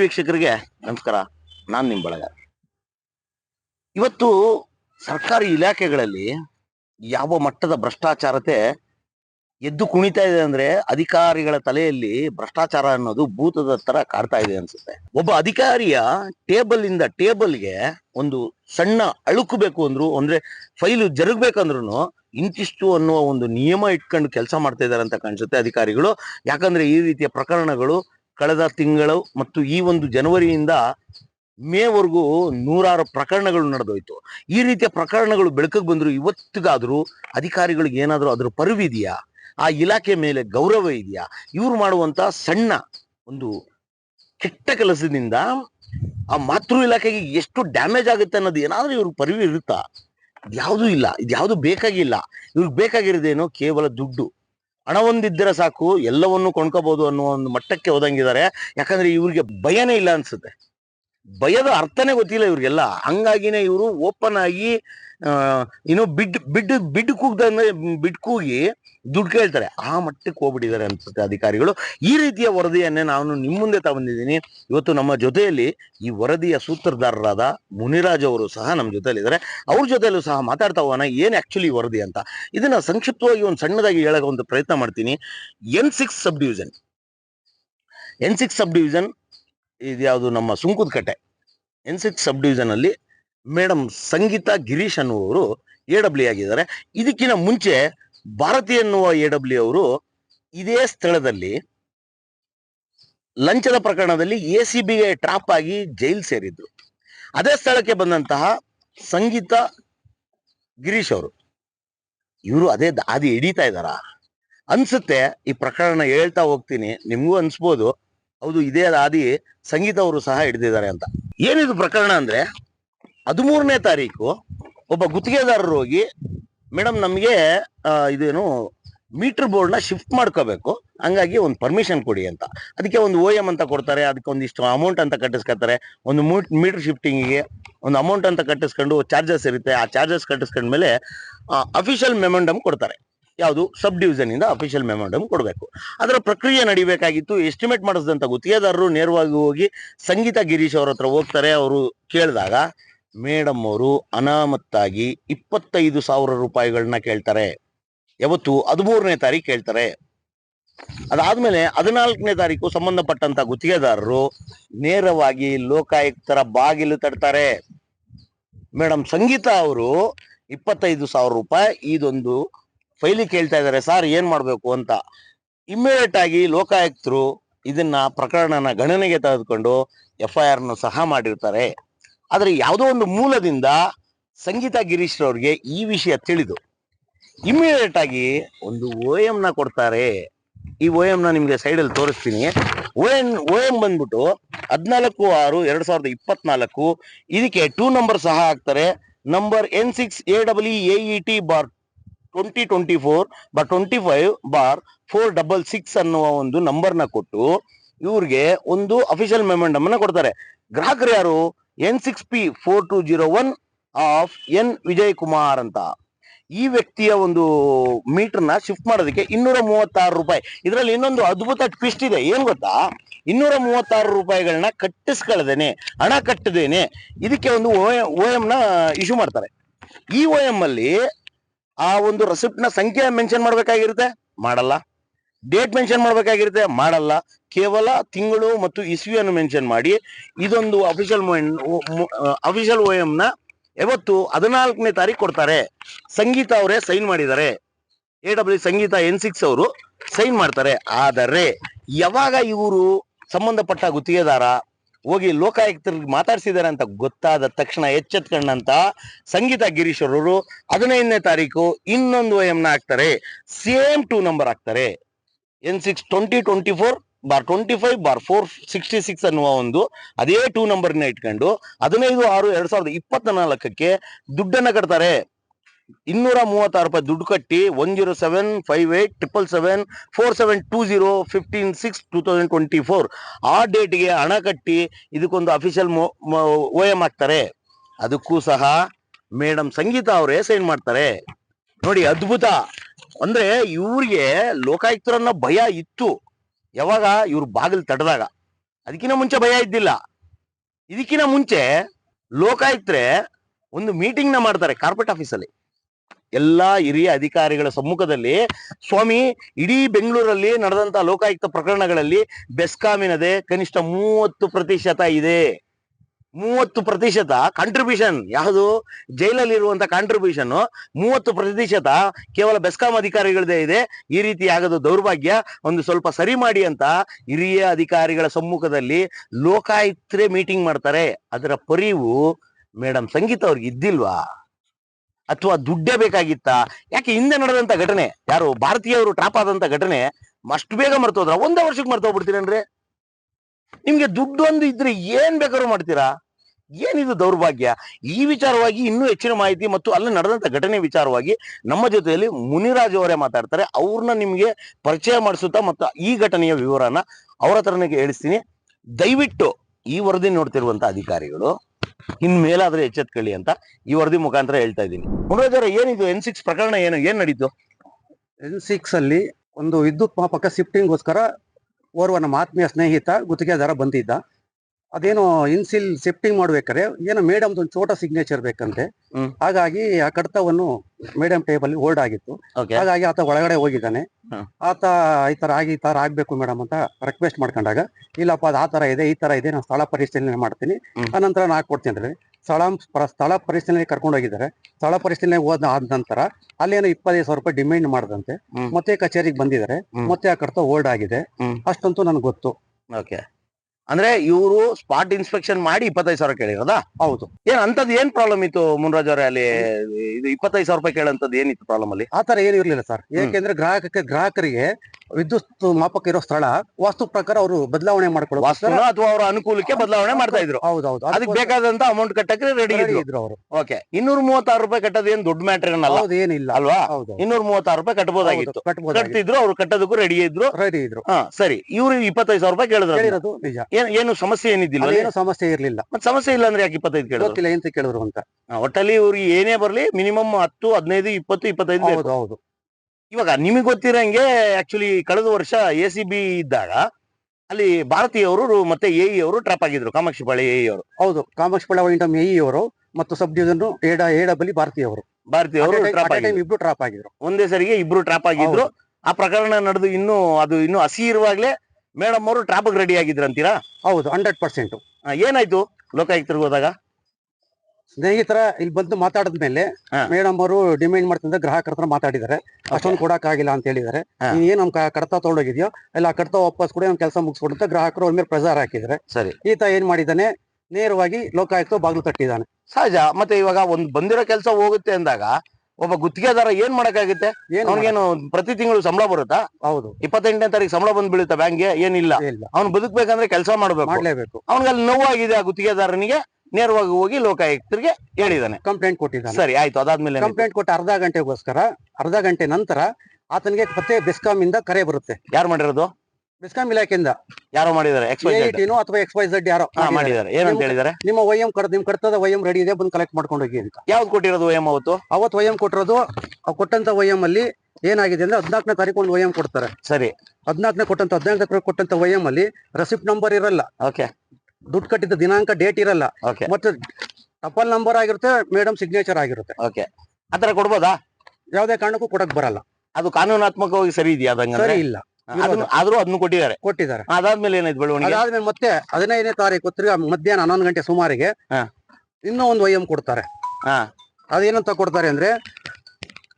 ವೀಕ್ಷಕರಿಗೆ ನಮಸ್ಕಾರ. ನಾನು ನಿಮ್ಮ ಬಳಗ. ಇವತ್ತು ಸರ್ಕಾರಿ ಇಲಾಖೆಗಳಲ್ಲಿ ಯಾವ ಮಟ್ಟದ ಭ್ರಷ್ಟಾಚಾರತೆ ಎದ್ದು ಕುಣಿತಾ ಇದೆ ಅಂದ್ರೆ ಅಧಿಕಾರಿಗಳ ತಲೆಯಲ್ಲಿ ಭ್ರಷ್ಟಾಚಾರ ಅನ್ನೋದು ಭೂತದ ತರ ಕಾಡ್ತಾ ಇದೆ ಅನ್ಸುತ್ತೆ. ಒಬ್ಬ ಅಧಿಕಾರಿಯ ಟೇಬಲ್ ಇಂದ ಟೇಬಲ್ಗೆ ಒಂದು ಸಣ್ಣ ಅಳುಕು ಬೇಕು ಅಂದ್ರು, ಅಂದ್ರೆ ಫೈಲು ಜರುಗ್ಬೇಕಂದ್ರು ಇಂತಿಷ್ಟು ಅನ್ನುವ ಒಂದು ನಿಯಮ ಇಟ್ಕೊಂಡು ಕೆಲಸ ಮಾಡ್ತಾ ಇದ್ದಾರೆ ಅಂತ ಕಾಣಿಸುತ್ತೆ ಅಧಿಕಾರಿಗಳು. ಯಾಕಂದ್ರೆ ಈ ರೀತಿಯ ಪ್ರಕರಣಗಳು ಕಳೆದ ತಿಂಗಳು ಮತ್ತು ಈ ಒಂದು ಜನವರಿಯಿಂದ ಮೇವರೆಗೂ ನೂರಾರು ಪ್ರಕರಣಗಳು ನಡೆದೋಯ್ತು. ಈ ರೀತಿಯ ಪ್ರಕರಣಗಳು ಬೆಳಕಿಗೆ ಬಂದರೂ ಇವತ್ತಿಗಾದರೂ ಅಧಿಕಾರಿಗಳಿಗೆ ಏನಾದರೂ ಅದರ ಪರಿವಿದೆಯಾ ಆ ಇಲಾಖೆ ಮೇಲೆ ಗೌರವ ಇದೆಯಾ? ಇವ್ರು ಮಾಡುವಂಥ ಸಣ್ಣ ಒಂದು ಕೆಟ್ಟ ಕೆಲಸದಿಂದ ಆ ಮಾತೃ ಇಲಾಖೆಗೆ ಎಷ್ಟು ಡ್ಯಾಮೇಜ್ ಆಗುತ್ತೆ ಅನ್ನೋದು ಏನಾದರೂ ಇವ್ರಿಗೆ ಪರಿವಿ ಇರುತ್ತಾ? ಇದ್ಯಾವುದೂ ಇಲ್ಲ. ಇದು ಯಾವುದು ಬೇಕಾಗಿಲ್ಲ. ಇವ್ರಿಗೆ ಬೇಕಾಗಿರೋದೇನೋ ಕೇವಲ ದುಡ್ಡು. ಹಣ ಒಂದಿದ್ದರೆ ಸಾಕು, ಎಲ್ಲವನ್ನು ಕೊಂಡ್ಕೋಬಹುದು ಅನ್ನುವ ಒಂದು ಮಟ್ಟಕ್ಕೆ ಹೋದಂಗಿದ್ದಾರೆ. ಯಾಕಂದ್ರೆ ಇವ್ರಿಗೆ ಭಯನೇ ಇಲ್ಲ ಅನ್ಸುತ್ತೆ. ಭಯದ ಅರ್ಥನೇ ಗೊತ್ತಿಲ್ಲ ಇವ್ರಿಗೆಲ್ಲ. ಹಂಗಾಗಿನೇ ಇವರು ಓಪನ್ ಆಗಿ ಏನೋ ಬಿಡ್ ಬಿಡ್ ಬಿಡ್ ಕೂಗ್ದಂದ್ರೆ ಬಿಡ್ ಕೂಗಿ ದುಡ್ಡು ಕೇಳ್ತಾರೆ. ಆ ಮಟ್ಟಕ್ಕೆ ಹೋಗ್ಬಿಟ್ಟಿದ್ದಾರೆ ಅನ್ಸುತ್ತೆ ಅಧಿಕಾರಿಗಳು. ಈ ರೀತಿಯ ವರದಿಯನ್ನೇ ನಾನು ನಿಮ್ಮ ಮುಂದೆ ತಗೊಂಡಿದ್ದೀನಿ. ಇವತ್ತು ನಮ್ಮ ಜೊತೆಯಲ್ಲಿ ಈ ವರದಿಯ ಸೂತ್ರಧಾರರಾದ ಮುನಿರಾಜ್ ಅವರು ಸಹ ನಮ್ಮ ಜೊತೆಯಲ್ಲಿದ್ದಾರೆ. ಅವ್ರ ಜೊತೆಯಲ್ಲೂ ಸಹ ಮಾತಾಡ್ತಾ ಹೋಗೋಣ. ಏನು ಆಕ್ಚುಲಿ ವರದಿ ಅಂತ? ಇದನ್ನ ಸಂಕ್ಷಿಪ್ತವಾಗಿ ಒಂದು ಸಣ್ಣದಾಗಿ ಹೇಳಕ್ ಒಂದು ಪ್ರಯತ್ನ ಮಾಡ್ತೀನಿ. N six subdivision N six subdivision ಇದ್ಯಾವುದು ನಮ್ಮ ಸುಂಕುದ ಕಟ್ಟೆ. ಎನ್ ಸಿಕ್ಸ್ ಸಬ್ ಅಲ್ಲಿ ಮೇಡಮ್ ಸಂಗೀತಾ ಗಿರೀಶ್ ಅನ್ನುವರು ಎ ಡಬ್ಲ್ಯೂ ಆಗಿದ್ದಾರೆ. ಇದಕ್ಕಿಂತ ಮುಂಚೆ ಭಾರತಿ ಎನ್ನುವ ಎ ಡಬ್ಲ್ಯೂ ಅವರು ಇದೇ ಸ್ಥಳದಲ್ಲಿ ಲಂಚದ ಪ್ರಕರಣದಲ್ಲಿ ಎ ಸಿ ಬಿಗೆ ಟ್ರಾಪ್ ಆಗಿ ಜೈಲ್ ಸೇರಿದ್ರು. ಅದೇ ಸ್ಥಳಕ್ಕೆ ಬಂದಂತಹ ಸಂಗೀತ ಗಿರೀಶ್ ಅವರು. ಇವರು ಅದೇ ದಾದಿ ಹಿಡಿತಾ ಇದಾರ ಅನ್ಸುತ್ತೆ, ಈ ಪ್ರಕರಣ ಹೇಳ್ತಾ ಹೋಗ್ತೀನಿ, ನಿಮಗೂ ಅನ್ಸ್ಬೋದು. ಹೌದು, ಇದೇ ದಾದಿ ಸಂಗೀತ ಅವರು ಸಹ ಹಿಡಿದಿದ್ದಾರೆ ಅಂತ. ಏನಿದು ಪ್ರಕರಣ ಅಂದ್ರೆ, ಹದಿಮೂರನೇ ತಾರೀಕು, ಒಬ್ಬ ಗುತ್ತಿಗೆದಾರರು ಹೋಗಿ ಮೇಡಮ್ ನಮಗೆ ಇದೇನು ಮೀಟರ್ ಬೋರ್ಡ್ನ ಶಿಫ್ಟ್ ಮಾಡ್ಕೋಬೇಕು. ಹಂಗಾಗಿ ಒಂದು ಪರ್ಮಿಷನ್ ಕೊಡಿ ಅಂತ. ಅದಕ್ಕೆ ಒಂದು ಓ ಎಂ ಅಂತ ಕೊಡ್ತಾರೆ, ಅದಕ್ಕೆ ಒಂದಿಷ್ಟು ಅಮೌಂಟ್ ಅಂತ ಕಟ್ಟಿಸ್ಕೊತಾರೆ. ಒಂದು ಮೀಟರ್ ಶಿಫ್ಟಿಂಗಿಗೆ ಒಂದು ಅಮೌಂಟ್ ಅಂತ ಕಟ್ಟಿಸ್ಕೊಂಡು ಚಾರ್ಜಸ್ ಇರುತ್ತೆ. ಆ ಚಾರ್ಜಸ್ ಕಟ್ಟಿಸ್ಕೊಂಡ್ಮೇಲೆ ಅಫಿಷಿಯಲ್ ಮೆಮೊಂಡಮ್ ಕೊಡ್ತಾರೆ. ಯಾವುದು? ಸಬ್ ಡಿವಿಷನ್ ಇಂದ ಅಫಿಷಿಯಲ್ ಮೆಮೊಂಡಮ್ ಕೊಡಬೇಕು. ಅದರ ಪ್ರಕ್ರಿಯೆ ನಡಿಬೇಕಾಗಿತ್ತು. ಎಸ್ಟಿಮೇಟ್ ಮಾಡಿಸಿದಂತ ಗುತ್ತಿಗೆದಾರರು ನೇರವಾಗಿ ಹೋಗಿ ಸಂಗೀತ ಗಿರೀಶ್ ಅವ್ರ ಹತ್ರ ಹೋಗ್ತಾರೆ. ಅವರು ಕೇಳಿದಾಗ ಮೇಡಮ್ ಅವರು ಅನಾಮತ್ತಾಗಿ ಇಪ್ಪತ್ತೈದು ಸಾವಿರ ರೂಪಾಯಿಗಳನ್ನ ಕೇಳ್ತಾರೆ. ಯಾವತ್ತು? ಹದಿಮೂರನೇ ತಾರೀಕು ಕೇಳ್ತಾರೆ. ಅದಾದ್ಮೇಲೆ ಹದಿನಾಲ್ಕನೇ ತಾರೀಕು ಸಂಬಂಧಪಟ್ಟಂತ ಗುತ್ತಿಗೆದಾರರು ನೇರವಾಗಿ ಲೋಕಾಯುಕ್ತರ ಬಾಗಿಲು ತಡ್ತಾರೆ. ಮೇಡಮ್ ಸಂಗೀತ ಅವರು ಇಪ್ಪತ್ತೈದು ಸಾವಿರ ರೂಪಾಯಿ ಇದೊಂದು ಫೈಲಿ ಕೇಳ್ತಾ ಇದ್ದಾರೆ. ಸರ್ ಏನ್ ಮಾಡ್ಬೇಕು ಅಂತ? ಇಮ್ಮಿಡಿಯೇಟ್ ಆಗಿ ಲೋಕಾಯುಕ್ತರು ಇದನ್ನ ಪ್ರಕರಣನ ಗಣನೆಗೆ ತೆಗೆದುಕೊಂಡು ಎಫ್ ಐ ಆರ್ ಸಹ ಮಾಡಿರ್ತಾರೆ. ಆದ್ರೆ ಯಾವುದೋ ಒಂದು ಮೂಲದಿಂದ ಸಂಗೀತ ಗಿರೀಶ್ ಅವ್ರಿಗೆ ಈ ವಿಷಯ ತಿಳಿದು ಇಮಿಡಿಯೇಟ್ ಆಗಿ ಒಂದು ಓ ಎಮ್ನ ಕೊಡ್ತಾರೆ. ಈ ಓ ಎಮ್ನ ನಿಮಗೆ ಸೈಡಲ್ಲಿ ತೋರಿಸ್ತೀನಿ. ಓ ಎಂ ಓ ಎಂ ಬಂದ್ಬಿಟ್ಟು ಹದಿನಾಲ್ಕು, ಆರು, ಎರಡ್ ಸಾವಿರದ ಇಪ್ಪತ್ನಾಲ್ಕು, ಇದಕ್ಕೆ ಟೂ ನಂಬರ್ ಸಹ ಹಾಕ್ತಾರೆ. Number N six A W A E T bar twenty twenty four bar twenty five bar four double six ಅನ್ನುವ ಒಂದು ನಂಬರ್ನ ಕೊಟ್ಟು ಇವ್ರಿಗೆ ಒಂದು ಅಫಿಷಿಯಲ್ ಮೆಮೊಂಡಮ್ ಅನ್ನ ಕೊಡ್ತಾರೆ. ಗ್ರಾಹಕರು ಯಾರು? N six P four two zero one of N Vijay Kumar ಅಂತ. ಈ ವ್ಯಕ್ತಿಯ ಒಂದು ಮೀಟರ್ನ ಶಿಫ್ಟ್ ಮಾಡೋದಕ್ಕೆ ಇನ್ನೂರ ಮೂವತ್ತಾರು ರೂಪಾಯಿ. ಇದರಲ್ಲಿ ಇನ್ನೊಂದು ಅದ್ಭುತ ಟ್ವಿಸ್ಟ್ ಇದೆ. ಏನು ಗೊತ್ತಾ? ಇನ್ನೂರ ಮೂವತ್ತಾರು ರೂಪಾಯಿಗಳನ್ನ ಕಟ್ಟಿಸ್ಕೊಳ್ಳದೇನೆ, ಹಣ ಕಟ್ಟದೇನೆ, ಇದಕ್ಕೆ ಒಂದು ಓ ಎಂ ನ ಇಶ್ಯೂ ಮಾಡ್ತಾರೆ. ಈ ಓ ಎಂ ಅಲ್ಲಿ ಆ ಒಂದು ರೆಸಿಪ್ಟ್ನ ಸಂಖ್ಯೆ ಮೆನ್ಷನ್ ಮಾಡ್ಬೇಕಾಗಿರುತ್ತೆ? ಮಾಡಲ್ಲ. ಡೇಟ್ ಮೆನ್ಷನ್ ಮಾಡ್ಬೇಕಾಗಿರುತ್ತೆ, ಮಾಡಲ್ಲ. ಕೇವಲ ತಿಂಗಳು ಮತ್ತು ಇಸ್ವಿಯನ್ನು ಮೆನ್ಷನ್ ಮಾಡಿ. ಇದೊಂದು ಅಫಿಷಿಯಲ್ ಅಫಿಷಿಯಲ್ ಓ ಎಂ ನ ಯಾವತ್ತು ಹದಿನಾಲ್ಕನೇ ತಾರೀಕು ಕೊಡ್ತಾರೆ. ಸಂಗೀತ ಅವರೇ ಸೈನ್ ಮಾಡಿದ್ದಾರೆ. A W Sangeeta N six ಅವರು ಸೈನ್ ಮಾಡ್ತಾರೆ. ಆದರೆ, ಯಾವಾಗ ಇವರು ಸಂಬಂಧಪಟ್ಟ ಗುತ್ತಿಗೆದಾರ ಹೋಗಿ ಲೋಕಾಯುಕ್ತರಿಗೆ ಮಾತಾಡ್ಸಿದ್ದಾರೆ ಅಂತ ಗೊತ್ತಾದ ತಕ್ಷಣ ಎಚ್ಚೆತ್ಕೊಂಡಂತ ಸಂಗೀತ ಗಿರೀಶ್ ಅವರು ಹದಿನೈದನೇ ತಾರೀಕು ಇನ್ನೊಂದು ಎಂ ನ ಹಾಕ್ತಾರೆ. ಸೇಮ್ ಟೂ ನಂಬರ್ ಹಾಕ್ತಾರೆ. N six twenty twenty four bar twenty five bar four sixty six ಅನ್ನುವ ಒಂದು ಅದೇ ಟೂ ನಂಬರ್ನ ಇಟ್ಕೊಂಡು ಹದಿನೈದು, ಆರು, ಎರಡ್ ಸಾವಿರದ ಇಪ್ಪತ್ತ ನಾಲ್ಕಕ್ಕೆ ದುಡ್ಡನ್ನ ಕಟ್ತಾರೆ. ಇನ್ನೂರ ಮೂವತ್ತಾರು ರೂಪಾಯಿ ದುಡ್ಡು ಕಟ್ಟಿ one zero seven five eight triple seven four seven two zero fifteen six two thousand twenty four ಆ ಡೇಟ್ಗೆ ಹಣ ಕಟ್ಟಿ ಇದಕ್ಕೊಂದು ಅಫಿಷಿಯಲ್ ಓ ಎಂ ಹಾಕ್ತಾರೆ. ಅದಕ್ಕೂ ಸಹ ಮೇಡಮ್ ಸಂಗೀತ ಅವರೇ ಸೈನ್ ಮಾಡ್ತಾರೆ. ನೋಡಿ ಅದ್ಭುತ. ಅಂದ್ರೆ ಇವ್ರಿಗೆ ಲೋಕಾಯುಕ್ತರನ್ನ ಭಯ ಇತ್ತು. ಯಾವಾಗ ಇವ್ರು ಬಾಗಿಲು ತಡೆದಾಗ. ಅದಕ್ಕಿಂತ ಮುಂಚೆ ಭಯ ಇದ್ದಿಲ್ಲ. ಇದಕ್ಕಿಂತ ಮುಂಚೆ ಲೋಕಾಯುಕ್ತರೆ ಒಂದು ಮೀಟಿಂಗ್ನ ಮಾಡ್ತಾರೆ ಕಾರ್ಪೊರೇಟ್ ಆಫೀಸಲ್ಲಿ ಎಲ್ಲಾ ಹಿರಿಯ ಅಧಿಕಾರಿಗಳ ಸಮ್ಮುಖದಲ್ಲಿ ಸ್ವಾಮಿ, ಇಡೀ ಬೆಂಗಳೂರಲ್ಲಿ ನಡೆದಂತ ಲೋಕಾಯುಕ್ತ ಪ್ರಕರಣಗಳಲ್ಲಿ ಬೆಸ್ಕಾಮಿನದೇ ಕನಿಷ್ಠ ಮೂವತ್ತು ಪ್ರತಿಶತ ಇದೆ. ಮೂವತ್ತು ಪ್ರತಿಶತ ಕಾಂಟ್ರಿಬ್ಯೂಷನ್ ಯಾವುದು? ಜೈಲಲ್ಲಿ ಇರುವಂತ ಕಾಂಟ್ರಿಬ್ಯೂಷನ್ ಮೂವತ್ತು ಪ್ರತಿಶತ ಕೇವಲ ಬೆಸ್ಕಾಂ ಅಧಿಕಾರಿಗಳದೇ ಇದೆ. ಈ ರೀತಿ ಆಗೋದು ದೌರ್ಭಾಗ್ಯ. ಒಂದು ಸ್ವಲ್ಪ ಸರಿ ಮಾಡಿ ಅಂತ ಹಿರಿಯ ಅಧಿಕಾರಿಗಳ ಸಮ್ಮುಖದಲ್ಲಿ ಲೋಕಾಯುಕ್ತರೇ ಮೀಟಿಂಗ್ ಮಾಡ್ತಾರೆ. ಅದರ ಪರಿವು ಮೇಡಮ್ ಸಂಗೀತ ಅವ್ರಿಗೆ ಇದ್ದಿಲ್ವಾ? ಅಥವಾ ದುಡ್ಡೇ ಬೇಕಾಗಿತ್ತಾ? ಯಾಕೆ ಹಿಂದೆ ನಡೆದಂತ ಘಟನೆ? ಯಾರು ಭಾರತೀಯವರು ಟ್ರಾಪ್ ಆದಂತ ಘಟನೆ? ಅಷ್ಟು ಬೇಗ ಮರ್ತೋದ್ರ ಒಂದೇ ವರ್ಷಕ್ಕೆ ಮರ್ತೋಗ್ಬಿಡ್ತೀರೇನ್ರಿ ನಿಮ್ಗೆ ದುಡ್ಡು ಒಂದು ಇದ್ರೆ ಏನ್ ಬೇಕಾದ್ರೂ ಮಾಡ್ತೀರಾ? ಏನಿದು ದೌರ್ಭಾಗ್ಯ? ಈ ವಿಚಾರವಾಗಿ ಇನ್ನೂ ಹೆಚ್ಚಿನ ಮಾಹಿತಿ ಮತ್ತು ಅಲ್ಲಿ ನಡೆದಂತ ಘಟನೆ ವಿಚಾರವಾಗಿ ನಮ್ಮ ಜೊತೆಯಲ್ಲಿ ಮುನಿರಾಜ್ ಅವರೇ ಮಾತಾಡ್ತಾರೆ. ಅವ್ರನ್ನ ನಿಮ್ಗೆ ಪರಿಚಯ ಮಾಡಿಸುತ್ತಾ ಮತ್ತು ಈ ಘಟನೆಯ ವಿವರನ ಅವರ ಹತ್ರನೇ ಹೇಳಿಸ್ತೀನಿ. ದಯವಿಟ್ಟು ಈ ವರದಿ ನೋಡ್ತಿರುವಂತ ಅಧಿಕಾರಿಗಳು ಇನ್ಮೇಲಾದ್ರೆ ಎಚ್ಚೆತ್ಕೊಳ್ಳಿ ಅಂತ ಈ ವರದಿ ಮುಖಾಂತರ ಹೇಳ್ತಾ ಇದ್ದೀನಿ. ಮುನಿರಾಜ್ ಏನಿದು ಎನ್ ಸಿಕ್ಸ್ ಪ್ರಕರಣ ಏನು? ಏನ್ ನಡೀತು? ಎನ್ ಸಿಕ್ಸ್ ಅಲ್ಲಿ ಒಂದು ವಿದ್ಯುತ್ ಮಾಪಕ ಶಿಫ್ಟಿಂಗ್ಗೋಸ್ಕರ ಓರ್ವ ನಮ್ಮ ಆತ್ಮೀಯ ಸ್ನೇಹಿತ ಗುತ್ತಿಗೆದಾರ ಬಂದಿದ್ದ. ಅದೇನೋ ಇನ್ಸಿಲ್ ಶಿಫ್ಟಿಂಗ್ ಮಾಡ್ಬೇಕಾದ್ರೆ ಏನೋ ಮೇಡಮ್ ಒಂದು ಚೋಟ ಸಿಗ್ನೇಚರ್ ಬೇಕಂತೆ. ಹಾಗಾಗಿ ಆ ಕಡತವನ್ನು ಮೇಡಮ್ ಟೇಬಲ್ ಹೋಲ್ಡ್ ಆಗಿತ್ತು. ಹಾಗಾಗಿ ಆತ ಒಳಗಡೆ ಹೋಗಿದ್ದಾನೆ. ಆತ ಈ ತರ ಆಗಿ ಈ ತರ ಆಗ್ಬೇಕು ಮೇಡಮ್ ಅಂತ ರಿಕ್ವೆಸ್ಟ್ ಮಾಡ್ಕೊಂಡಾಗ ಇಲ್ಲಪ್ಪ ಅದು ಆ ತರ ಇದೆ ಈ ತರ ಇದೆ ನಾನು ಸ್ಥಳ ಪರಿಶೀಲನೆ ಮಾಡ್ತೀನಿ. ಆ ನಂತರ ನಾನು ಹಾಕೊಡ್ತೀನಿ ಅಂದ್ರೆ. ಸ್ಥಳ ಸ್ಥಳ ಪರಿಶೀಲನೆ ಕರ್ಕೊಂಡು ಹೋಗಿದ್ದಾರೆ. ಸ್ಥಳ ಪರಿಶೀಲನೆ ಹೋದ ಆದ ನಂತರ ಅಲ್ಲೇನೋ ಇಪ್ಪತ್ತೈದು ಸಾವಿರ ರೂಪಾಯಿ ಡಿಮ್ಯಾಂಡ್ ಮಾಡದಂತೆ ಮತ್ತೆ ಕಚೇರಿಗೆ ಬಂದಿದ್ದಾರೆ. ಮತ್ತೆ ಆ ಕಡತ ಓಲ್ಡ್ ಆಗಿದೆ. ಅಷ್ಟಂತೂ ನನಗೆ ಗೊತ್ತು. ಓಕೆ. ಅಂದ್ರೆ ಇವರು ಸ್ಪಾಟ್ ಇನ್ಸ್ಪೆಕ್ಷನ್ ಮಾಡಿ ಇಪ್ಪತ್ತೈದು ಸಾವಿರ ಕೇಳಿರೋದಾ? ಹೌದು. ಏನ್ ಅಂತದ್ ಏನ್ ಪ್ರಾಬ್ಲಮ್ ಇತ್ತು ಮುನ್ರಾಜ್ ಅವರೇ ಅಲ್ಲಿ? ಇದು ಇಪ್ಪತ್ತೈದು ಸಾವಿರ ರೂಪಾಯಿ ಕೇಳಂತದ್ದು ಏನಿತ್ತು ಪ್ರಾಬ್ಲಮ್ ಅಲ್ಲಿ? ಆ ತರ ಏನು ಇರ್ಲಿಲ್ಲ ಸರ್. ಯಾಕೆಂದ್ರೆ ಗ್ರಾಹಕಕ್ಕೆ ಗ್ರಾಹಕರಿಗೆ ವಿದ್ಯುತ್ ಮಾಪಕ ಇರೋ ಸ್ಥಳ ವಾಸ್ತು ಪ್ರಕಾರ ಅವರು ಬದಲಾವಣೆ ಮಾಡ್ಕೊಳ್ಳೋ ಅಥವಾ ಅವರ ಅನುಕೂಲಕ್ಕೆ ಬದಲಾವಣೆ ಮಾಡ್ತಾ ಇದ್ರು. ಹೌದೌದು ಅದಕ್ಕೆ ಬೇಕಾದಂತ ಅಮೌಂಟ್ ಕಟ್ಟಕ್ಕೆ ರೆಡಿ ಇದ್ರು. ಅವರು. ಓಕೆ ಇನ್ನೂರ ಮೂವತ್ತಾರು ರೂಪಾಯಿ ಕಟ್ಟೋದು ಏನ್ ದೊಡ್ಡ ಮ್ಯಾಟ್ರ್ ಏನಲ್ಲ ಏನಿಲ್ಲ. ಅಲ್ವಾ? ಇನ್ನೂರ ಮೂವತ್ತಾರು ರೂಪಾಯಿ ಕಟ್ಟಬಹುದಾಗಿತ್ತು ಕಟ್ಟಿದ್ರು ಕಟ್ತಿದ್ರು ಅವ್ರು ಕಟ್ಟೋದಕ್ಕೂ ರೆಡಿ ಇದ್ರು. ರೆಡಿ ಇದ್ರು. ಹಾ ಸರಿ. ಇವ್ರು ಇಪ್ಪತ್ತೈದು ಸಾವಿರ ರೂಪಾಯಿ ಕೇಳಿದ್ರು. ನಿಜ. ಏನು ಸಮಸ್ಯೆ ಏನಿದ್ದಿಲ್ಲ ಏನು ಸಮಸ್ಯೆ ಇರ್ಲಿಲ್ಲ. ಮತ್ತೆ ಸಮಸ್ಯೆ ಇಲ್ಲ ಅಂದ್ರೆ ಯಾಕೆ ಇಪ್ಪತ್ತೈದು ಕೇಳಿದ್ರು? ಅಂತ. ಒಟ್ಟಲ್ಲಿ ಇವ್ರಿಗೆ ಏನೇ ಬರ್ಲಿ ಮಿನಿಮಮ್ ಹತ್ತು ಹದಿನೈದು ಇಪ್ಪತ್ತು ಇಪ್ಪತ್ತೈದು. ಹೌದು ಹೌದು. ಇವಾಗ ನಿಮಗೆ ಗೊತ್ತಿರಂಗೆ ಆಕ್ಚುಲಿ ಕಳೆದ ವರ್ಷ ಎ ಸಿ ಬಿ ಇದ್ದಾಗ ಅಲ್ಲಿ ಭಾರತೀಯವರು ಮತ್ತೆ ಎ ಅವರು ಟ್ರಾಪ್ ಆಗಿದ್ರು ಕಾಮಾಕ್ಷಿ ಪಾಳೆ ಎ ಅವರು. ಹೌದು ಕಾಮಾಕ್ಷಿ ಇಂಟಮ್ ಎಇ ಅವರು ಮತ್ತು ಸಬ್ ಡಿವಿಷನ್ ಏಡ ಎಡಬಲಿ ಭಾರತೀಯವರು. ಭಾರತೀಯವರು ಟ್ರಾಪ್ ಆಗಿದ್ರು. ಇಬ್ರು ಟ್ರಾಪ್ ಆಗಿದ್ರು. ಒಂದೇ ಸರಿಗೆ ಇಬ್ರು ಟ್ರಾಪ್ ಆಗಿದ್ರು. ಆ ಪ್ರಕರಣ ನಡೆದು ಇನ್ನು ಅದು ಇನ್ನು ಹಸಿ ಇರುವಾಗ್ಲೇ ಮೇಡಮ್ ಅವರು ಟ್ರಾಪ್ ರೆಡಿ ಆಗಿದ್ರು ಅಂತೀರಾ ಹೌದು ಹಂಡ್ರೆಡ್ ಪರ್ಸೆಂಟ್ ಏನಾಯ್ತು? ಲೋಕಾಯುಕ್ತರಿಗೆ ಹೋದಾಗ? ಸ್ನೇಹಿತರ ಇಲ್ಲಿ ಬಂದು ಮಾತಾಡಿದ ಮೇಲೆ ಮೇಡಮ್ ಅವರು ಡಿಮ್ಯಾಂಡ್ ಮಾಡ್ತಂದ್ರೆ ಗ್ರಾಹಕರ ಹತ್ರ ಮಾತಾಡಿದ್ದಾರೆ. ಅಷ್ಟೊಂದು ಕೊಡಕ್ ಆಗಿಲ್ಲ ಅಂತ ಹೇಳಿದ್ದಾರೆ. ಏನ್ ನಮ್ ಕ- ಕಡತ ತಗೊಂಡೋಗಿದ್ಯೋ ಇಲ್ಲ ಆ ಕಡತ ವಾಪಸ್ ಕೂಡ ನಮ್ ಕೆಲಸ ಮುಗಿಸ್ಕೊಡು ಅಂತ ಗ್ರಾಹಕರು ಅವ್ರ ಮೇಲೆ ಪ್ರೆಸರ್ ಹಾಕಿದ್ದಾರೆ. ಸರಿ. ಈತ ಏನ್ ಮಾಡಿದ್ದಾನೆ ನೇರವಾಗಿ ಲೋಕಾಯುಕ್ತ ಬಾಗಿಲು ತಟ್ಟಿದ್ದಾನೆ. ಸಹಜ. ಮತ್ತೆ ಇವಾಗ ಒಂದ್ ಬಂದಿರೋ ಕೆಲಸ ಹೋಗುತ್ತೆ ಅಂದಾಗ ಒಬ್ಬ ಗುತ್ತಿಗೆದಾರ ಏನ್ ಮಾಡಕ್ಕಾಗುತ್ತೆ? ಏನ್ ಅವ್ನಿಗೇನು ಪ್ರತಿ ತಿಂಗಳು ಸಂಬಳ ಬರುತ್ತಾ? ಹೌದು. ಇಪ್ಪತ್ತೆಂಟನೇ ತಾರೀಕು ಸಂಬಳ ಬಂದ್ ಬೀಳುತ್ತಾ ಬ್ಯಾಂಕ್ಗೆ? ಏನಿಲ್ಲ. ಇಲ್ಲ. ಅವ್ನು ಬದುಕ್ಬೇಕಂದ್ರೆ ಕೆಲಸ ಮಾಡ್ಬೇಕು. ಮಾಡ್ಲೇಬೇಕು. ಅವ್ನಿಗೆ ಅಲ್ಲಿ ನೋವಾಗಿದೆ ಆ ಗುತ್ತಿಗೆದಾರನಿಗೆ. ನೇರವಾಗಿ ಹೋಗಿ ಲೋಕಾಯುಕ್ತರಿಗೆ ಹೇಳಿದಾನೆ ಕಂಪ್ಲೇಂಟ್ ಕೊಟ್ಟಿದ್ದಾನೆ. ಸರಿ ಆಯ್ತು. ಅದಾದ್ಮೇಲೆ ಕಂಪ್ಲೇಂಟ್ ಕೊಟ್ಟ ಅರ್ಧ ಗಂಟೆಗೋಸ್ಕರ ಅರ್ಧ ಗಂಟೆ ನಂತರ ಆತನಿಗೆ ಮತ್ತೆ ಬೆಸ್ಕಾಂ ಇಂದ ಕರೆ ಬರುತ್ತೆ. ಯಾರು ಮಾಡಿರೋದು? ಬೆಸ್ಕಾಂ ಇಲಾಖೆಯಿಂದ. ಯಾರೋ ಮಾಡಿದ್ದಾರೆ? ಎಕ್ಸ್ಪೈಸ್ ಅಥವಾ ಎಕ್ಸ್ಪೈಸ್ ಯಾರೋ ಮಾಡಿದ್ದಾರೆ. ಏನಂತ ಹೇಳಿದ್ದಾರೆ? ನಿಮ್ಮ ವೈಎಂ ಕಡ್ ನಿಮ್ ಕಡ್ತದ ವೈಎಂ ರೆಡಿ ಇದೆ ಬಂದು ಕಲೆಕ್ಟ್ ಮಾಡ್ಕೊಂಡು ಹೋಗಿ ಅಂತ. ಯಾವ್ದು ಕೊಟ್ಟಿರೋದು ಎಂ ಅವತ್ತು? ಅವತ್ತು ವೈಎಂ ಕೊಟ್ಟಿರೋದು ಆ ಕೊಟ್ಟಂತ ವೈಎಂ ಅಲ್ಲಿ ಏನಾಗಿದೆ ಅಂದ್ರೆ ಹದಿನಾಲ್ಕನೇ ತಾರೀಕು ಒಂದು ವೈಎಂ ಕೊಡ್ತಾರೆ. ಸರಿ. ಹದಿನಾಲ್ಕನೇ ಕೊಟ್ಟಂತ ಹದಿನಾಲ್ಕನೇ ತಾರೀಕು ಕೊಟ್ಟಂತ ವೈಎಂ ಅಲ್ಲಿ ರೆಸಿಪ್ಟ್ ನಂಬರ್ ಇರಲ್ಲ. ಓಕೆ ದುಡ್ಡು ಕಟ್ಟಿದ ದಿನಾಂಕ ಡೇಟ್ ಇರಲ್ಲ. ಮತ್ತೆ ಟಪಲ್ ನಂಬರ್ ಆಗಿರುತ್ತೆ ಮೇಡಮ್ ಸಿಗ್ನೇಚರ್ ಆಗಿರುತ್ತೆ. ಓಕೆ ಆತರ ಕೊಡ್ಬೋದಾ? ಯಾವ್ದೇ ಕಾರಣಕ್ಕೂ ಕೊಡಕ್ ಬರಲ್ಲ. ಅದು ಕಾನೂನಾತ್ಮಕವಾಗಿ ಸರಿ ಇದೆಯಾ ಅದಂಗಂದ್ರೆ ಸರಿ ಇಲ್ಲ. ಅದನ್ನ ಆದ್ರೂ ಅದನ್ನು ಕೊಟ್ಟಿದ್ದಾರೆ. ಕೊಟ್ಟಿದ್ದಾರೆ. ಅದಾದ್ಮೇಲೆ ಏನಾಯ್ತು ಬೆಳವಣಿಗೆ? ಅದಾದ್ಮೇಲೆ ಮತ್ತೆ ಹದಿನೈದನೇ ತಾರೀಕು ತಿರ್ಗಾ ಮಧ್ಯಾಹ್ನ ಹನ್ನೊಂದು ಗಂಟೆ ಸುಮಾರಿಗೆ ಹಾ. ಇನ್ನೂ ಒಂದು ವೈಎಂ ಕೊಡ್ತಾರೆ. ಹಾ. ಅದೇನಂತ ಕೊಡ್ತಾರೆ ಅಂದ್ರೆ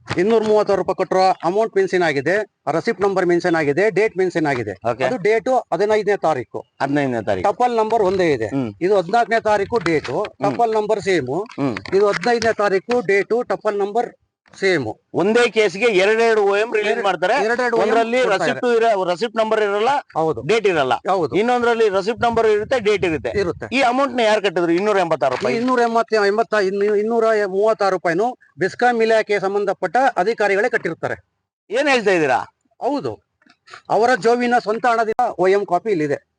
ಇನ್ನೂರ ಮೂವತ್ತಾರು ರೂಪಾಯಿ ಕೊಟ್ಟರು ಅಮೌಂಟ್ ಮೆನ್ಷನ್ ಆಗಿದೆ ರಸಿಪ್ಟ್ ನಂಬರ್ ಮೆನ್ಷನ್ ಆಗಿದೆ ಡೇಟ್ ಮೆನ್ಷನ್ ಆಗಿದೆ. ಅದು ಡೇಟು ಹದಿನೈದನೇ ತಾರೀಕು. ಹದಿನೈದನೇ ತಾರೀಕು. ಟಪಲ್ ನಂಬರ್ ಒಂದೇ ಇದೆ. ಹ್ಮ್. ಇದು ಹದಿನಾಲ್ಕನೇ ತಾರೀಕು ಡೇಟು ಟಪಲ್ ನಂಬರ್ ಸೇಮು ಹ್ಮ್. ಇದು ಹದಿನೈದನೇ ತಾರೀಕು ಡೇಟು ಟಪಲ್ ನಂಬರ್ ಸೇಮು. ಒಂದೇ ಕೇಸ್ಗೆ ಎರಡೆರಡು ಓ ಎಂ ರಿಲೀಸ್ ಮಾಡ್ತಾರೆ. ಒಂದರಲ್ಲಿ ಒಂದ್ರಲ್ಲಿ OM ಕೊಡ್ತಾ ರಸಿಪ್ಟ್ ರಸಿಪ್ಟ್ ನಂಬರ್ ಇರಲ್ಲ ಹೌದು. ಡೇಟ್ ಇರಲ್ಲ. ಹೌದು. ಇನ್ನೊಂದ್ರಲ್ಲಿ ರಸಿಪ್ಟ್ ನಂಬರ್ ಇರುತ್ತೆ ಡೇಟ್ ಇರುತ್ತೆ. ಇರುತ್ತೆ. ಈ ಅಮೌಂಟ್ನ ಯಾರು ಕಟ್ಟಿದ್ರು? ಇನ್ನೂರ ಎಂಬತ್ತಾರು ರೂಪಾಯಿ. ಇನ್ನೂರ ಎಂಬತ್ತ ಎಂಬತ್ತ ಇನ್ನು- ಇನ್ನೂರ ಮೂವತ್ತಾರು ರೂಪಾಯಿನು ಬೆಸ್ಕಾಂ ಇಲಾಖೆ ಸಂಬಂಧಪಟ್ಟ ಅಧಿಕಾರಿಗಳೇ ಕಟ್ಟಿರ್ತಾರೆ ಏನ್ ಹೇಳ್ತಾ ಇದ್ದೀರಾ? ಹೌದು. ಅವರ ಜೋವಿನ ಸ್ವಂತ ಹಣದಿಂದ ಒ ಎಂ ಕಾಪಿ ಇಲ್ಲಿದೆ.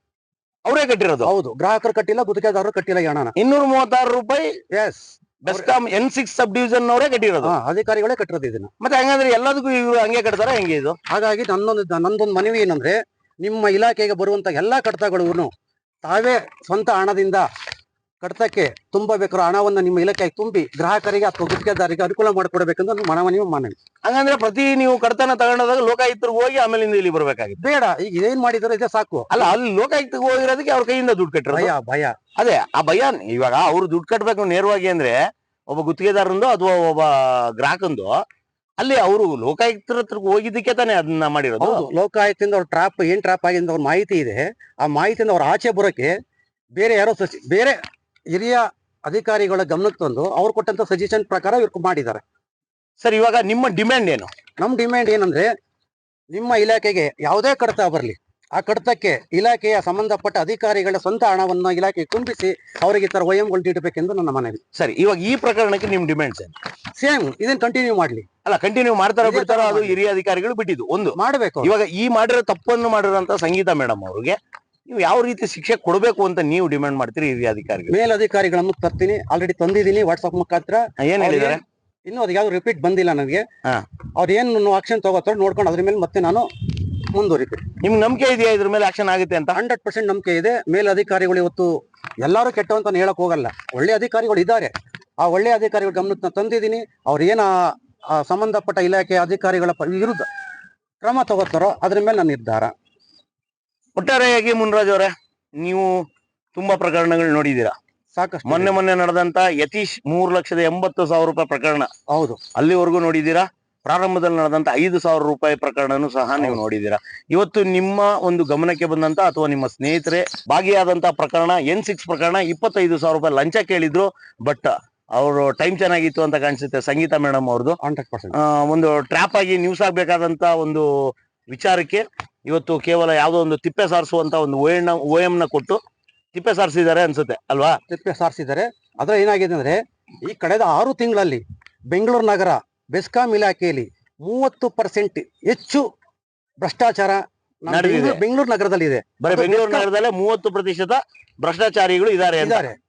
ಅವರೇ ಕಟ್ಟಿರೋದು? ಹೌದು. ಗ್ರಾಹಕರು ಕಟ್ಟಿಲ್ಲ ಗುತ್ತಿಗೆದಾರರು ಕಟ್ಟಿಲ್ಲ ಈ ಹಣನ. ಇನ್ನೂರ ಮೂವತ್ತಾರು ರೂಪಾಯಿ? Yes BESCOM N six sub division ಅವರೇ ಕಟ್ಟಿರೋದು. ಅಧಿಕಾರಿಗಳೇ ಕಟ್ಟಿರೋದು ಇದನ್ನ. ಮತ್ತೆ ಹಂಗಂದ್ರೆ ಎಲ್ಲದಕ್ಕೂ ಇವ್ರು ಹಂಗೆ ಕಟ್ತಾರ ಹೆಂಗೆ ಇದು? ಹಾಗಾಗಿ ನನ್ನೊಂದು ನಂದೊಂದು ಮನವಿ ಏನಂದ್ರೆ ನಿಮ್ಮ ಇಲಾಖೆಗೆ ಬರುವಂತ ಎಲ್ಲಾ ಕಡತಗಳು ತಾವೇ ಸ್ವಂತ ಹಣದಿಂದ ಕಡತಕ್ಕೆ ತುಂಬಬೇಕಾದ್ರೆ ಹಣವನ್ನು ನಿಮ್ಮ ಇಲಾಖೆಗೆ ತುಂಬಿ ಗ್ರಾಹಕರಿಗೆ ಅಥವಾ ಗುತ್ತಿಗೆದಾರರಿಗೆ ಅನುಕೂಲ ಮಾಡಿಕೊಡ್ಬೇಕೆಂದು ಮನವ ಮನವಿ ಮಾನವಿ ಹಂಗಂದ್ರೆ ಪ್ರತಿ ನೀವು ಕಡತನ ತಗೊಂಡಾಗ ಲೋಕಾಯುಕ್ತರಿಗೆ ಹೋಗಿ ಆಮೇಲಿಂದ ಇಲ್ಲಿ ಬರ್ಬೇಕಾಗಿತ್ತು. ಬೇಡ ಈಗ ಏನ್ ಮಾಡಿದಾರೆ ಇದೇ ಸಾಕು. ಅಲ್ಲ ಅಲ್ಲಿ ಲೋಕಾಯುಕ್ತಕ್ಕೆ ಹೋಗಿರೋದಕ್ಕೆ ಅವ್ರ ಕೈಯಿಂದ ದುಡ್ಡು ಕಟ್ಟರು ಭಯ ಭಯ. ಅದೇ ಆ ಭಯ ಇವಾಗ ಅವ್ರು ದುಡ್ಡು ಕಟ್ಟಬೇಕು ನೇರವಾಗಿ ಅಂದ್ರೆ ಒಬ್ಬ ಗುತ್ತಿಗೆದಾರಂದು ಅಥವಾ ಒಬ್ಬ ಗ್ರಾಹಕಂದು ಅಲ್ಲಿ ಅವರು ಲೋಕಾಯುಕ್ತರ ಹತ್ರ ಹೋಗಿದ್ದಕ್ಕೆ ತಾನೇ ಅದನ್ನ ಮಾಡಿರೋದು? ಲೋಕಾಯುಕ್ತದಿಂದ ಅವ್ರ ಟ್ರಾಪ್ ಏನ್ ಟ್ರಾಪ್ ಆಗಿದೆ ಅವ್ರ ಮಾಹಿತಿ ಇದೆ. ಆ ಮಾಹಿತಿಯಿಂದ ಅವ್ರ ಆಚೆ ಬರೋಕೆ ಬೇರೆ ಯಾರೋ ಸಚಿ ಬೇರೆ ಹಿರಿಯ ಅಧಿಕಾರಿಗಳ ಗಮನಕ್ಕೆ ತಂದು ಅವ್ರು ಕೊಟ್ಟಂತ ಸಜೆಷನ್ ಪ್ರಕಾರ ಇವ್ರು ಮಾಡಿದ್ದಾರೆ. ಸರ್ ಇವಾಗ ನಿಮ್ಮ ಡಿಮ್ಯಾಂಡ್ ಏನು? ನಮ್ ಡಿಮ್ಯಾಂಡ್ ಏನಂದ್ರೆ ನಿಮ್ಮ ಇಲಾಖೆಗೆ ಯಾವುದೇ ಕಡತ ಬರಲಿ ಆ ಕಡತಕ್ಕೆ ಇಲಾಖೆಯ ಸಂಬಂಧಪಟ್ಟ ಅಧಿಕಾರಿಗಳ ಸ್ವಂತ ಹಣವನ್ನು ಇಲಾಖೆಗೆ ತುಂಬಿಸಿ ಅವರಿಗೆ ಇತರ ತರ ವಯಂಗಳು ನೀಡಬೇಕೆಂದು ನನ್ನ ಮನವಿ. ಸರಿ ಇವಾಗ ಈ ಪ್ರಕರಣಕ್ಕೆ ನಿಮ್ ಡಿಮ್ಯಾಂಡ್ ಸರ್ ಸೇಮ್ ಇದನ್ನ ಕಂಟಿನ್ಯೂ ಮಾಡ್ಲಿ. ಅಲ್ಲ ಕಂಟಿನ್ಯೂ ಮಾಡ್ತಾರ ಬಿಡ್ತಾರೋ ಅದು. ಹಿರಿಯ ಅಧಿಕಾರಿಗಳು ಬಿಟ್ಟಿದ್ದು ಒಂದು. ಮಾಡಬೇಕು ಇವಾಗ ಈ ಮಾಡಿರೋ ತಪ್ಪನ್ನು ಮಾಡಿರೋಂತ ಸಂಗೀತ ಮೇಡಮ್ ಅವ್ರಿಗೆ ನೀವು ಯಾವ ರೀತಿ ಶಿಕ್ಷೆ ಕೊಡಬೇಕು ಅಂತ ನೀವು ಡಿಮ್ಯಾಂಡ್ ಮಾಡ್ತೀರಿ ಹಿರಿಯ ಅಧಿಕಾರಿಗಳು ಮೇಲಧಿಕಾರಿಗಳನ್ನು ತರ್ತೀನಿ ಆಲ್ರೆಡಿ ತಂದಿದ್ದೀನಿ ವಾಟ್ಸ್ಆಪ್ ಮುಖಾಂತರ. ಏನ್ ಹೇಳಿದ್ದಾರೆ? ಇನ್ನು ಅದು ಯಾವ್ದು ರಿಪೀಟ್ ಬಂದಿಲ್ಲ ನನಗೆ. ಅವ್ರೇನು ಅವ್ರು ಏನು ಆಕ್ಷನ್ ತಗೋತಾರೋ ನೋಡ್ಕೊಂಡು ಅದ್ರ ಮೇಲೆ ಮತ್ತೆ ನಾನು ಮುಂದುವರಿತೀನಿ. ನಿಮ್ಗೆ ನಂಬಿಕೆ ಇದೆಯಾ ಇದ್ರ ಮೇಲೆ ಆಕ್ಷನ್ ಆಗುತ್ತೆ ಅಂತ? ಹಂಡ್ರೆಡ್ ಪರ್ಸೆಂಟ್ ನಂಬಿಕೆ ಇದೆ. ಮೇಲ್ ಅಧಿಕಾರಿಗಳು ಇವತ್ತು ಎಲ್ಲರೂ ಕೆಟ್ಟ ಅಂತ ಹೇಳಕ್ ಹೋಗಲ್ಲ. ಒಳ್ಳೆ ಅಧಿಕಾರಿಗಳು ಇದ್ದಾರೆ. ಆ ಒಳ್ಳೆ ಅಧಿಕಾರಿಗಳ ಗಮನಕ್ಕೆ ತಂದಿದ್ದೀನಿ. ಅವ್ರು ಏನ ಸಂಬಂಧಪಟ್ಟ ಇಲಾಖೆ ಅಧಿಕಾರಿಗಳ ವಿರುದ್ಧ ಕ್ರಮ ತಗೋತಾರೋ ಅದ್ರ ಮೇಲೆ ನನ್ನ ನಿರ್ಧಾರ. ಒಟ್ಟಾರೆಯಾಗಿ ಮುನ್ರಾಜ್ ಅವರೇ ನೀವು ತುಂಬಾ ಪ್ರಕರಣಗಳು ನೋಡಿದೀರಾ ಸಾಕಷ್ಟು ಮೊನ್ನೆ ಮೊನ್ನೆ ನಡೆದಂತ ಯತೀಶ್ ಮೂರು ಲಕ್ಷದ ಎಂಬತ್ತು ಸಾವಿರ ರೂಪಾಯಿ ಪ್ರಕರಣ. ಹೌದು. ಅಲ್ಲಿವರೆಗೂ ನೋಡಿದ್ದೀರಾ? ಪ್ರಾರಂಭದಲ್ಲಿ ನಡೆದಂತ ಐದು ಸಾವಿರ ರೂಪಾಯಿ ಪ್ರಕರಣನೂ ಸಹ ನೀವು ನೋಡಿದ್ದೀರಾ? ನೋಡಿದೀರಾ ಇವತ್ತು ನಿಮ್ಮ ಒಂದು ಗಮನಕ್ಕೆ ಬಂದಂತ ಅಥವಾ ನಿಮ್ಮ ಸ್ನೇಹಿತರೆ ಭಾಗಿಯಾದಂತಹ ಪ್ರಕರಣ ಎನ್ ಸಿಕ್ಸ್ ಪ್ರಕರಣ ಇಪ್ಪತ್ತೈದು ಸಾವಿರ ರೂಪಾಯಿ ಲಂಚ ಕೇಳಿದ್ರು ಬಟ್ ಅವರು ಟೈಮ್ ಚೆನ್ನಾಗಿತ್ತು ಅಂತ ಕಾಣಿಸುತ್ತೆ ಸಂಗೀತಾ ಮೇಡಮ್ ಅವ್ರದ್ದು ಒಂದು ಟ್ರ್ಯಾಪ್ ಆಗಿ ನ್ಯೂಸ್ ಆಗ್ಬೇಕಾದಂತ ಒಂದು ವಿಚಾರಕ್ಕೆ ಇವತ್ತು ಕೇವಲ ಯಾವುದೋ ಒಂದು ತಿಪ್ಪೆ ಸಾರಿಸುವಂತ ಒಂದು ಓಎಂ ಎಂ ನ ಕೊಟ್ಟು ತಿಪ್ಪೆ ಸಾರಿಸಿದ್ದಾರೆ ಅನ್ಸುತ್ತೆ ಅಲ್ವಾ? ತಿಪ್ಪೆ ಸಾರಿಸಿದ್ದಾರೆ. ಅದ್ರ ಏನಾಗಿದೆ ಅಂದ್ರೆ ಈ ಕಳೆದ ಆರು ತಿಂಗಳಲ್ಲಿ ಬೆಂಗಳೂರು ನಗರ ಬೆಸ್ಕಾಂ ಇಲಾಖೆಯಲ್ಲಿ ಮೂವತ್ತು ಪರ್ಸೆಂಟ್ ಹೆಚ್ಚು ಭ್ರಷ್ಟಾಚಾರ ನಡೆದಿದೆ. ಬೆಂಗಳೂರು- ನಗರದಲ್ಲಿ ಇದೆ ಬರೀ ಬೆಂಗಳೂರು ನಗರದಲ್ಲೇ ಮೂವತ್ತು ಪ್ರತಿಶತ ಭ್ರಷ್ಟಾಚಾರಿಗಳು ಇದ್ದಾರೆ ಅಂತ. ಇದ್ದಾರೆ.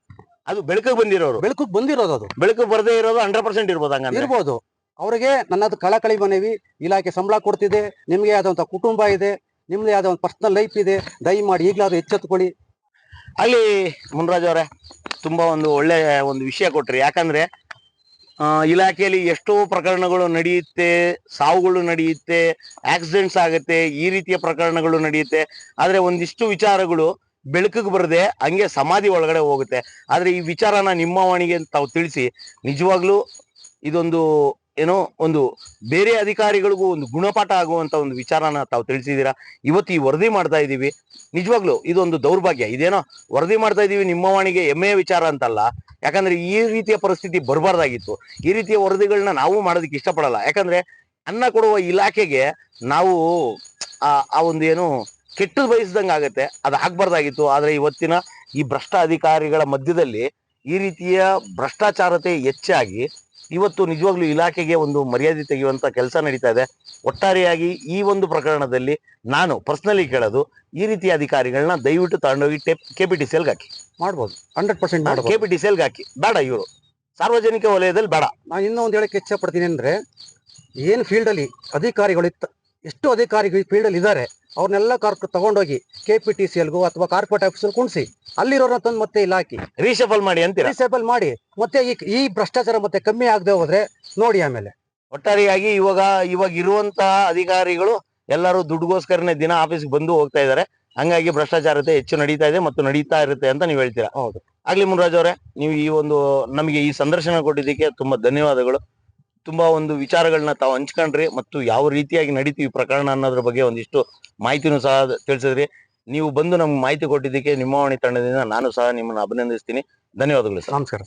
ಅದು ಬೆಳಕಿಗೆ ಬಂದಿರೋರು. ಬೆಳಕಿಗೆ ಬಂದಿರೋದು ಅದು. ಬೆಳಕು ಬರದೇ ಇರೋದು ಹಂಡ್ರೆಡ್ ಪರ್ಸೆಂಟ್ ಇರ್ಬೋದು ಹಂಗಂದ್ರೆ. ಇರ್ಬೋದು. ಅವರಿಗೆ ನನ್ನದು ಕಳಕಳಿ ಮನವಿ, ಇಲಾಖೆ ಸಂಬಳ ಕೊಡ್ತಿದೆ, ನಿಮಗೆ ಆದಂಥ ಕುಟುಂಬ ಇದೆ ನಿಮ್ಮದೇ ಆದ ಒಂದು ಪರ್ಸನಲ್ ಲೈಫ್ ಇದೆ, ದಯಮಾಡಿ ಈಗಲಾದ್ರೂ ಎಚ್ಚೆತ್ಕೊಳ್ಳಿ ಅಲ್ಲಿ ಮುನ್ರಾಜ್ ಅವರೇ, ತುಂಬ ಒಂದು ಒಳ್ಳೆ ಒಂದು ವಿಷಯ ಕೊಟ್ರಿ. ಯಾಕಂದ್ರೆ ಇಲಾಖೆಯಲ್ಲಿ ಎಷ್ಟೋ ಪ್ರಕರಣಗಳು ನಡೆಯುತ್ತೆ, ಸಾವುಗಳು ನಡೆಯುತ್ತೆ ಆಕ್ಸಿಡೆಂಟ್ಸ್ ಆಗುತ್ತೆ, ಈ ರೀತಿಯ ಪ್ರಕರಣಗಳು ನಡೆಯುತ್ತೆ. ಆದರೆ ಒಂದಿಷ್ಟು ವಿಚಾರಗಳು ಬೆಳಕಿಗೆ ಬರದೆ ಹಂಗೆ ಸಮಾಧಿ ಒಳಗಡೆ ಹೋಗುತ್ತೆ. ಆದರೆ ಈ ವಿಚಾರನ ನಿಮ್ಮ ವಾಣಿಗೆ ತಾವು ತಿಳಿಸಿ. ನಿಜವಾಗ್ಲೂ ಇದೊಂದು ಏನೋ ಒಂದು ಬೇರೆ ಅಧಿಕಾರಿಗಳಿಗೂ ಒಂದು ಗುಣಪಾಠ ಆಗುವಂತ ಒಂದು ವಿಚಾರನ ತಾವು ತಿಳಿಸಿದೀರಾ ಇವತ್ತು ಈ ವರದಿ ಮಾಡ್ತಾ ಇದ್ದೀವಿ. ನಿಜವಾಗ್ಲೂ ಇದೊಂದು ದೌರ್ಭಾಗ್ಯ. ಇದೇನೋ ವರದಿ ಮಾಡ್ತಾ ಇದ್ದೀವಿ ನಿಮ್ಮ ವಾಣಿಗೆ ಹೆಮ್ಮೆಯ ವಿಚಾರ ಅಂತಲ್ಲ. ಯಾಕಂದ್ರೆ ಈ ರೀತಿಯ ಪರಿಸ್ಥಿತಿ ಬರಬಾರ್ದಾಗಿತ್ತು. ಈ ರೀತಿಯ ವರದಿಗಳನ್ನ ನಾವು ಮಾಡೋದಕ್ಕೆ ಇಷ್ಟಪಡಲ್ಲ. ಯಾಕಂದ್ರೆ ಅನ್ನ ಕೊಡುವ ಇಲಾಖೆಗೆ ನಾವು ಆ ಆ ಒಂದು ಏನು ಕೆಟ್ಟದ್ ಬಯಸ್ದಂಗೆ ಆಗುತ್ತೆ. ಅದು ಆಗ್ಬಾರ್ದಾಗಿತ್ತು. ಆದ್ರೆ ಇವತ್ತಿನ ಈ ಭ್ರಷ್ಟ ಅಧಿಕಾರಿಗಳ ಮಧ್ಯದಲ್ಲಿ ಈ ರೀತಿಯ ಭ್ರಷ್ಟಾಚಾರತೆ ಹೆಚ್ಚಾಗಿ ಇವತ್ತು ನಿಜವಾಗ್ಲೂ ಇಲಾಖೆಗೆ ಒಂದು ಮರ್ಯಾದೆ ತೆಗೆಯುವಂತ ಕೆಲಸ ನಡೀತಾ ಇದೆ. ಒಟ್ಟಾರೆಯಾಗಿ ಈ ಒಂದು ಪ್ರಕರಣದಲ್ಲಿ ನಾನು ಪರ್ಸನಲಿ ಕೇಳೋದು ಈ ರೀತಿಯ ಅಧಿಕಾರಿಗಳನ್ನ ದಯವಿಟ್ಟು ತಗೊಂಡೋಗಿ ಕೆ ಪಿ ಟಿ ಸಿಎಲ್ಗೆ ಹಾಕಿ. ಮಾಡ್ಬೋದು. Hundred percent K P T ಸಿಎಲ್ಗೆ ಹಾಕಿ. ಬೇಡ ಇವರು. ಸಾರ್ವಜನಿಕ ವಲಯದಲ್ಲಿ ಬೇಡ. ನಾನು ಇನ್ನೂ ಒಂದು ಹೇಳಕ್ಕೆ ಇಚ್ಛೆ ಪಡ್ತೀನಿ ಅಂದ್ರೆ ಏನು ಫೀಲ್ಡಲ್ಲಿ ಅಧಿಕಾರಿಗಳು ಇತ್ತ- ಎಷ್ಟು ಅಧಿಕಾರಿಗಳು ಈ ಫೀಲ್ಡ್ ಅಲ್ಲಿ ಇದ್ದಾರೆ ಅವ್ರನ್ನೆಲ್ಲ ಕಾರ್ ತಗೊಂಡೋಗಿ ಕೆ ಪಿ ಟಿ ಸಿ ಎಲ್ಗೂ ಅಥವಾ ಕಾರ್ಪೊರೇಟ್ ಆಫೀಸಲ್ಲಿ ಕುಣಿಸಿ. ಅಲ್ಲಿರೋರ್ನ ತಂದು ಮತ್ತೆ ಇಲ್ಲಿ ಹಾಕಿ. ಮಾಡಿ ಅಂತೀರಾ? ರೀಸೇಬಲ್ ಮಾಡಿ. ಮತ್ತೆ ಈ ಈ ಭ್ರಷ್ಟಾಚಾರ ಮತ್ತೆ ಕಮ್ಮಿ ಆಗದೆ ಹೋದ್ರೆ ನೋಡಿ ಆಮೇಲೆ. ಒಟ್ಟಾರೆಯಾಗಿ ಇವಾಗ ಇವಾಗ ಇರುವಂತಹ ಅಧಿಕಾರಿಗಳು ಎಲ್ಲರೂ ದುಡ್ಡುಗೋಸ್ಕರನೇ ದಿನ ಆಫೀಸ್ಗೆ ಬಂದು ಹೋಗ್ತಾ ಇದ್ದಾರೆ. ಹಂಗಾಗಿ ಭ್ರಷ್ಟಾಚಾರತೆ ಹೆಚ್ಚು ನಡೀತಾ ಇದೆ ಮತ್ತು ನಡೀತಾ ಇರುತ್ತೆ ಅಂತ ನೀವು ಹೇಳ್ತೀರಾ? ಹೌದು. ಆಗ್ಲಿ ಮುನ್ರಾಜ್ ಅವರೇ ನೀವು ಈ ಒಂದು ನಮಗೆ ಈ ಸಂದರ್ಶನ ಕೊಟ್ಟಿದ್ದಕ್ಕೆ ತುಂಬಾ ಧನ್ಯವಾದಗಳು. ತುಂಬಾ ಒಂದು ವಿಚಾರಗಳನ್ನ ತಾವು ಹಂಚ್ಕೊಂಡ್ರಿ ಮತ್ತು ಯಾವ ರೀತಿಯಾಗಿ ನಡೀತೀವಿ ಪ್ರಕರಣ ಅನ್ನೋದ್ರ ಬಗ್ಗೆ ಒಂದಿಷ್ಟು ಮಾಹಿತಿನೂ ಸಹ ತಿಳಿಸಿದ್ರಿ. ನೀವು ಬಂದು ನಮ್ಗೆ ಮಾಹಿತಿ ಕೊಟ್ಟಿದ್ದಕ್ಕೆ ನಿಮ್ಮವಾಣಿ ತಂಡದಿಂದ ನಾನು ಸಹ ನಿಮ್ಮನ್ನು ಅಭಿನಂದಿಸ್ತೀನಿ. ಧನ್ಯವಾದಗಳು ಸರ್. ನಮಸ್ಕಾರ